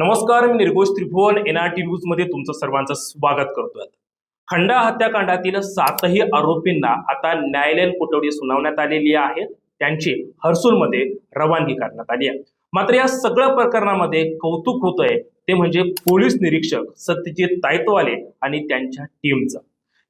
नमस्कार मी Nirghosh Tribhuvan N R T न्यूजमध्ये तुमचं सर्वांचं स्वागत करतोय खंडा हत्याकांडातील सातही आरोपींना आता न्यायालयीन कोठडी सुनावण्यात आलेली आहे. त्यांची हर्सूलमध्ये रवानगी करण्यात आली आहे. मात्र या सगळ्या प्रकरणामध्ये कौतुक होतंय ते म्हणजे पोलीस निरीक्षक सत्यजित तायतवाले आणि त्यांच्या टीमचं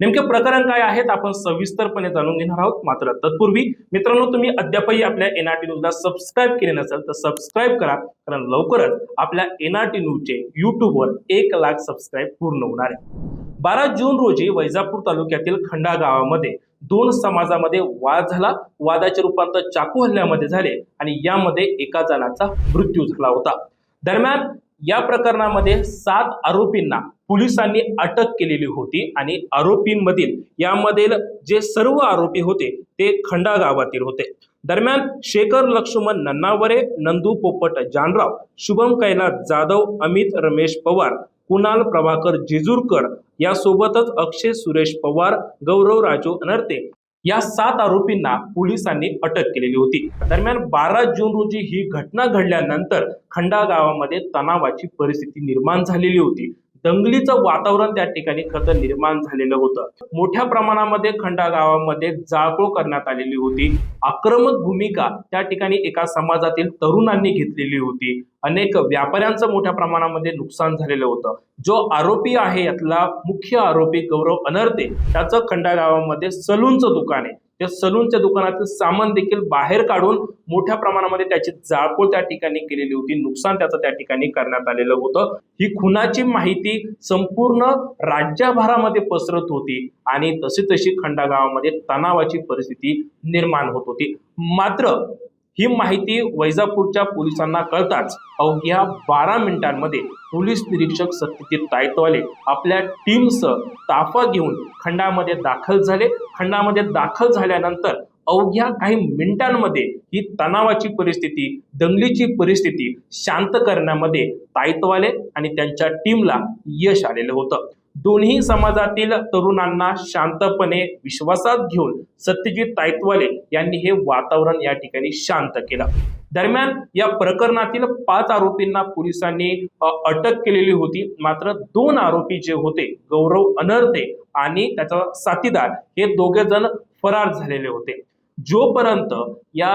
नेमके प्रकरण काय आहेत आपण सविस्तरपणे जाणून घेणार आहोत. मात्र तत्पूर्वी मित्रांनो तुम्ही अद्यापही आपल्या एनआरटी न्यूजला सबस्क्राईब केले नसेल तर सबस्क्राईब करा. कारण लवकरच आपल्या एनआरटी न्यूजचे युट्यूबवर एक लाख सबस्क्राईब पूर्ण होणार आहे. बारा जून रोजी वैजापूर तालुक्यातील खंडा गावामध्ये दोन समाजामध्ये वाद झाला. वादाचे रूपांतर चाकू हल्ल्यामध्ये झाले आणि यामध्ये एका जणाचा मृत्यू झाला होता. दरम्यान या प्रकरणामध्ये सात आरोपींना पोलिसांनी अटक केलेली होती आणि आरोपींमधील यामधील जे सर्व आरोपी होते ते खंडा गावातील होते. दरम्यान शेखर लक्ष्मण नन्नावरे नंदू पोपट जानराव शुभम कैलास जाधव अमित रमेश पवार कुणाल प्रभाकर जेजूरकर यासोबतच अक्षय सुरेश पवार गौरव राजू अनर्ते या सात आरोपींना पोलिसांनी अटक केलेली होती. दरम्यान बारा जून रोजी ही घटना घडल्यानंतर खंडा गावामध्ये तणावाची परिस्थिती निर्माण झालेली होती. दंगलीचं वातावरण त्या ठिकाणी खरं निर्माण झालेलं होतं. मोठ्या प्रमाणामध्ये खंडा गावामध्ये जाळपोळ करण्यात आलेली होती. आक्रमक भूमिका त्या ठिकाणी एका समाजातील तरुणांनी घेतलेली होती. अनेक व्यापाऱ्यांचं मोठ्या प्रमाणामध्ये नुकसान झालेलं होतं. जो आरोपी आहे यातला मुख्य आरोपी गौरव अनर्ते त्याचं खंडा गावामध्ये सलूनचं दुकान आहे. त्या सलूनच्या दुकानातील सामान देखील बाहेर काढून मोठ्या प्रमाणामध्ये त्याची जाळपोळ त्या ठिकाणी केलेली होती. नुकसान त्याचं त्या ठिकाणी करण्यात आलेलं होतं. ही खुनाची माहिती संपूर्ण राज्यभरामध्ये पसरत होती आणि तशी तशी खंडागावामध्ये तणावाची परिस्थिती निर्माण होत होती. मात्र ही माहिती वैजापूरच्या पोलिसांना कळताच अवघ्या बारा मिनिटांमध्ये पोलीस निरीक्षक सत्यजित तायतवाले आपल्या टीमसह ताफा घेऊन खंडामध्ये दाखल झाले. खंडामध्ये दाखल झाल्यानंतर अवघ्या काही मिनिटांमध्ये ही तणावाची परिस्थिती दंगलीची परिस्थिती शांत करण्यामध्ये तायतवाले आणि त्यांच्या टीमला यश आलेलं होतं. दोन्ही समाजातील तरुणांना शांतपणे विश्वासात घेऊन सत्यजित तायतवाले यांनी हे वातावरण या ठिकाणी शांत केलं. दरम्यान या प्रकरणातील पाच आरोपींना पोलिसांनी अटक केलेली होती. मात्र दोन आरोपी जे होते गौरव अनर्थे आणि त्याचा साथीदार हे दोघे जण फरार झालेले होते. जोपर्यंत या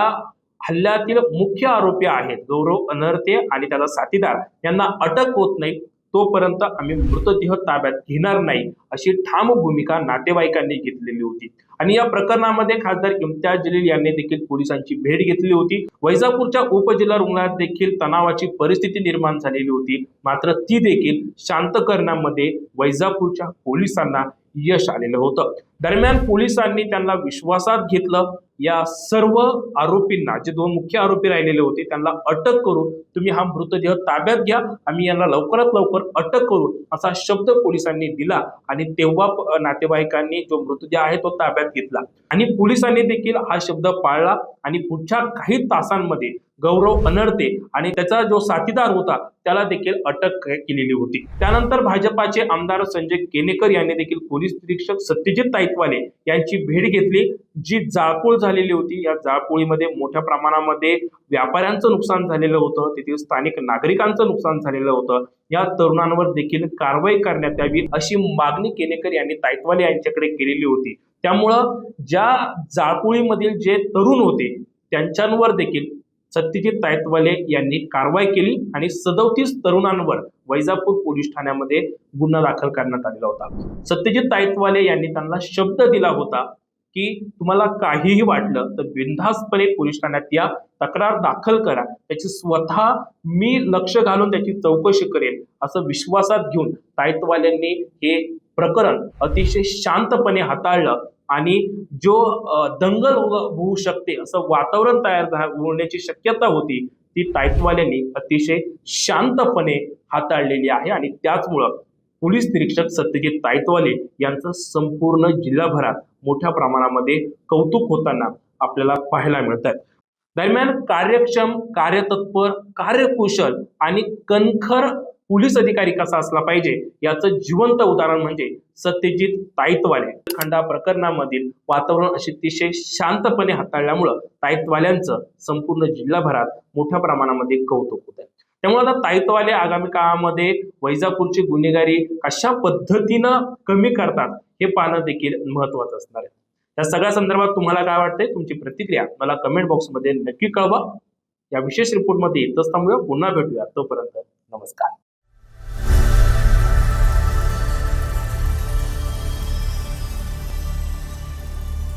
हल्ल्यातील मुख्य आरोपी आहेत गौरव अनर्थे आणि त्याचा साथीदार यांना अटक होत नाही तोपर्यंत आम्ही मृतदेह ताब्यात घेणार नाही अशी ठाम भूमिका नातेवाईकांनी घेतलेली होती. आणि या प्रकरणामध्ये खासदार इम्तियाज जलील यांनी देखील पोलिसांची भेट घेतली होती. वैजापूरच्या उपजिल्हा रुग्णालयात देखील तणावाची परिस्थिती निर्माण झालेली होती. मात्र ती देखील शांत करण्यामध्ये वैजापूरच्या पोलिसांना यश आलेलं होतं. दरम्यान पोलिसांनी त्यांना विश्वासात घेतलं. या सर्व आरोपींना जे दोन मुख्य आरोपी राहिलेले होते त्यांना अटक करू तुम्ही हा मृतदेह ताब्यात घ्या आम्ही यांना लवकरात लवकर अटक करू असा शब्द पोलिसांनी दिला आणि तेव्हा नातेवाईकांनी जो मृतदेह आहे तो ताब्यात घेतला. आणि पोलिसांनी देखील हा शब्द पाळला आणि पुढच्या काही तासांमध्ये गौरव अनर्ते आणि त्याचा जो साथीदार होता त्याला देखील अटक केलेली होती. त्यानंतर भाजपाचे आमदार संजय केनेकर यांनी देखील पोलीस निरीक्षक सत्यजित ताईतवाले यांची भेट घेतली. जी जाळपोळ झालेली होती या जाळपोळीमध्ये मोठ्या प्रमाणामध्ये व्यापाऱ्यांचं नुकसान झालेलं होतं तेथील स्थानिक नागरिकांचं नुकसान झालेलं होतं. या तरुणांवर देखील कारवाई करण्यात यावी अशी मागणी केनेकर यांनी तायतवाले यांच्याकडे केलेली होती. त्यामुळं ज्या जाळपोळीमधील जे तरुण होते त्यांच्यावर देखील सत्यजित तायतवाले यांनी कारवाई केली आणि सदोतीस तरुणांवर वैजापूर पोलीस ठाण्यामध्ये गुन्हा दाखल करण्यात आलेला होता. सत्यजित तायतवाले यांनी त्यांना शब्द दिला होता की तुम्हाला काहीही वाटलं तर बिनधास्तपणे पोलीस ठाण्यात या तक्रार दाखल करा. त्याची स्वतः मी लक्ष घालून त्याची चौकशी करेन असं विश्वासात घेऊन तायतवाल्यांनी हे प्रकरण अतिशय शांतपणे हाताळलं आणि जो दंगल होऊ शकते असं वातावरण तयार होण्याची शक्यता होती ती तायतवाल्यांनी अतिशय शांतपणे हाताळलेली आहे आणि त्याचमुळं पोलीस निरीक्षक सत्यजित तायतवाले यांचं संपूर्ण जिल्हाभरात मोठ्या प्रमाणामध्ये कौतुक होताना आपल्याला पाहायला मिळत आहे दरम्यान कार्यक्षम कार्यतत्पर कार्यकुशल आणि कणखर पोलीस अधिकारी कसा असला पाहिजे याचं जिवंत उदाहरण म्हणजे सत्यजित ताईतवाले. खंडा प्रकरणामधील वातावरण अतिशय शांतपणे हाताळल्यामुळं ताईतवाल्यांचं संपूर्ण जिल्हाभरात मोठ्या प्रमाणामध्ये कौतुक होत आहे त्यामुळे आता तायतवाले आगामी काळामध्ये वैजापूरची गुन्हेगारी कशा पद्धतीनं कमी करतात हे पाहणं देखील महत्वाचं असणार आहे. या सगळ्या संदर्भात तुम्हाला काय वाटतंय? तुमची प्रतिक्रिया मला कमेंट बॉक्समध्ये नक्की कळवा. या विशेष रिपोर्टमध्ये इथंच थांबूया. पुन्हा भेटूया. तोपर्यंत नमस्कार.